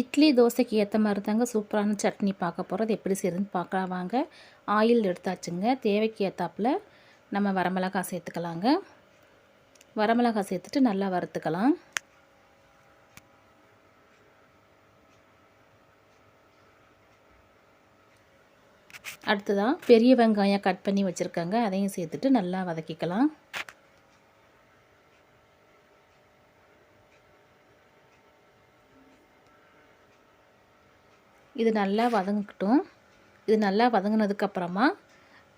இட்லி தோசைக்கு ஏற்ற மாதிரி தாங்க சூப்பரான சட்னி பார்க்க போகிறது எப்படி செய்யுதுன்னு பார்க்கலாம் வாங்க. ஆயில் எடுத்தாச்சுங்க. தேவைக்கு ஏற்றாப்புல நம்ம வரமிளகாய் சேர்த்துக்கலாங்க. வரமிளகாய் சேர்த்துட்டு நல்லா வறுத்துக்கலாம். அடுத்ததாக பெரிய வெங்காயம் கட் பண்ணி வச்சுருக்கேங்க. அதையும் சேர்த்துட்டு நல்லா வதக்கிக்கலாம். இது நல்லா வதங்கட்டும். இது நல்லா வதங்கினதுக்கப்புறமா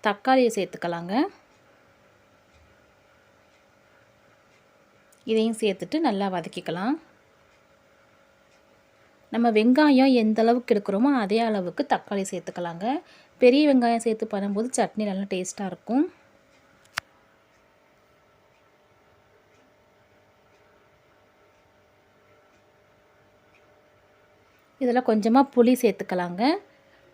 தக்காளியை சேர்த்துக்கலாங்க. இதையும் சேர்த்துட்டு நல்லா வதக்கிக்கலாம். நம்ம வெங்காயம் எந்த அளவுக்கு எடுக்கிறோமோ அதே அளவுக்கு தக்காளி சேர்த்துக்கலாங்க. பெரிய வெங்காயம் சேர்த்து பண்ணும்போது சட்னி நல்லா டேஸ்ட்டாக இருக்கும். இதில் கொஞ்சமாக புளி சேர்த்துக்கலாங்க.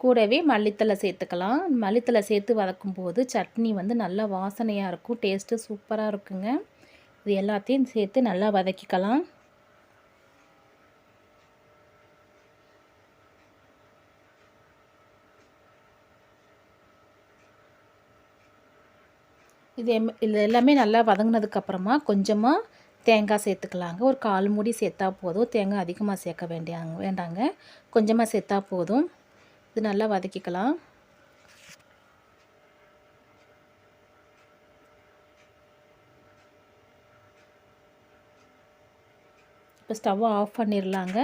கூடவே மல்லித்தலை சேர்த்துக்கலாம். மல்லித்தலை சேர்த்து வதக்கும் போது சட்னி வந்து நல்லா வாசனையாக இருக்கும். டேஸ்ட்டு சூப்பராக இருக்குங்க. இது எல்லாத்தையும் சேர்த்து நல்லா வதக்கிக்கலாம். இது இது எல்லாமே நல்லா வதங்கினதுக்கப்புறமா கொஞ்சமாக தேங்காய் சேர்த்துக்கலாங்க. ஒரு கால் மூடி சேர்த்தா போதும். தேங்காய் அதிகமாக சேர்க்க வேண்டியாங்க வேண்டாங்க. கொஞ்சமாக சேர்த்தா போதும். இது நல்லா வதக்கிக்கலாம். இப்போ ஸ்டவ்வை ஆஃப் பண்ணிடலாங்க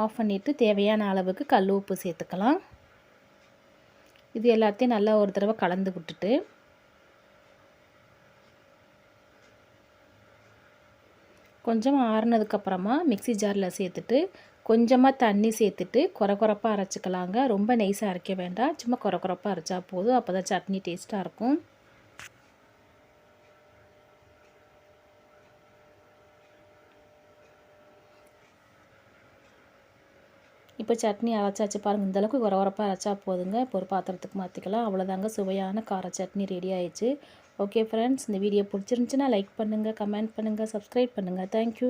ஆஃப் பண்ணிவிட்டு தேவையான அளவுக்கு கல் உப்பு சேர்த்துக்கலாம். இது எல்லாத்தையும் நல்லா ஒரு தடவை கலந்து விட்டுட்டு கொஞ்சம் ஆறுனதுக்கப்புறமா மிக்சி ஜாரில் சேர்த்துட்டு கொஞ்சமாக தண்ணி சேர்த்துட்டு குறை குறைப்பாக அரைச்சிக்கலாங்க. ரொம்ப நைஸாக அரைக்க வேண்டாம். சும்மா குறை குறைப்பாக அரைச்சா போதும். அப்போ தான் சட்னி டேஸ்ட்டாக இருக்கும். இப்போ சட்னி அரைச்சாச்சு பாருங்கள் இந்தளவுக்கு உரவரப்பாக அரைச்சா போதுங்க. இப்போ ஒரு பாத்திரத்துக்கு மாற்றிக்கலாம் அவ்வளோதாங்க சுவையான கார சட்னி ரெடி ஆயிடுச்சு. ஓகே ஃப்ரெண்ட்ஸ் இந்த வீடியோ பிடிச்சிருந்துச்சின்னா லைக் பண்ணுங்கள் கமெண்ட் பண்ணுங்கள் சப்ஸ்கிரைப் பண்ணுங்கள் தேங்க்யூ